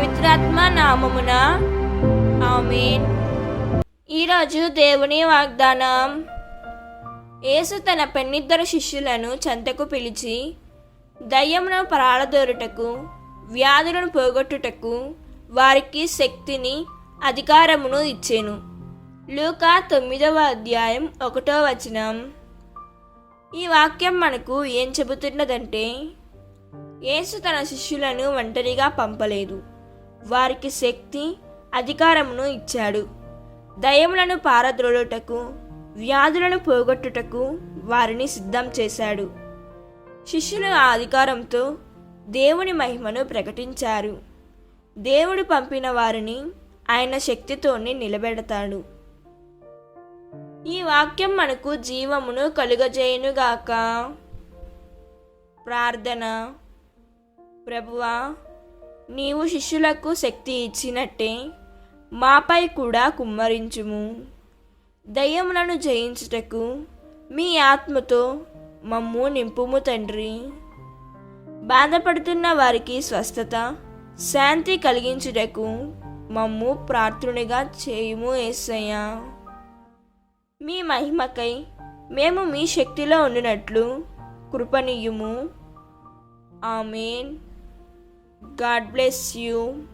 పవిత్రాత్మ నామమున. ఆమెన్. ఈరోజు దేవుని వాగ్దానం. యేసు తన పెన్నిద్దరు శిష్యులను చెంతకు పిలిచి దయ్యమును పరాళదోరుటకు వ్యాధులను పోగొట్టుటకు వారికి శక్తిని అధికారమును ఇచ్చాను. లూకా తొమ్మిదవ అధ్యాయం ఒకటో వచనం. ఈ వాక్యం మనకు ఏం చెబుతున్నదంటే యేసు తన శిష్యులను ఒంటరిగా పంపలేదు. వారికి శక్తి అధికారమును ఇచ్చాడు. దయములను పారద్రోలుటకు వ్యాధులను పోగొట్టుటకు వారిని సిద్ధం చేశాడు. శిష్యులు ఆ అధికారంతో దేవుని మహిమను ప్రకటించారు. దేవుడు పంపిన వారిని ఆయన శక్తితోనే నిలబెడతాడు. ఈ వాక్యం మనకు జీవమును కలుగజేయునుగాక. ప్రార్థన. ప్రభువా నీవు శిష్యులకు శక్తి ఇచ్చినట్టే మాపై కూడా కుమ్మరించుము. దయ్యములను జయించుటకు మీ ఆత్మతో మమ్ము నింపుము తండ్రి. బాధపడుతున్న వారికి స్వస్థత శాంతి కలిగించుటకు మమ్ము ప్రార్థునిగా చేయుము ఏసయ్యా. మీ మహిమకై మేము మీ శక్తిలో ఉండినట్లు కృపనీయుము ఆమెన్. God bless you.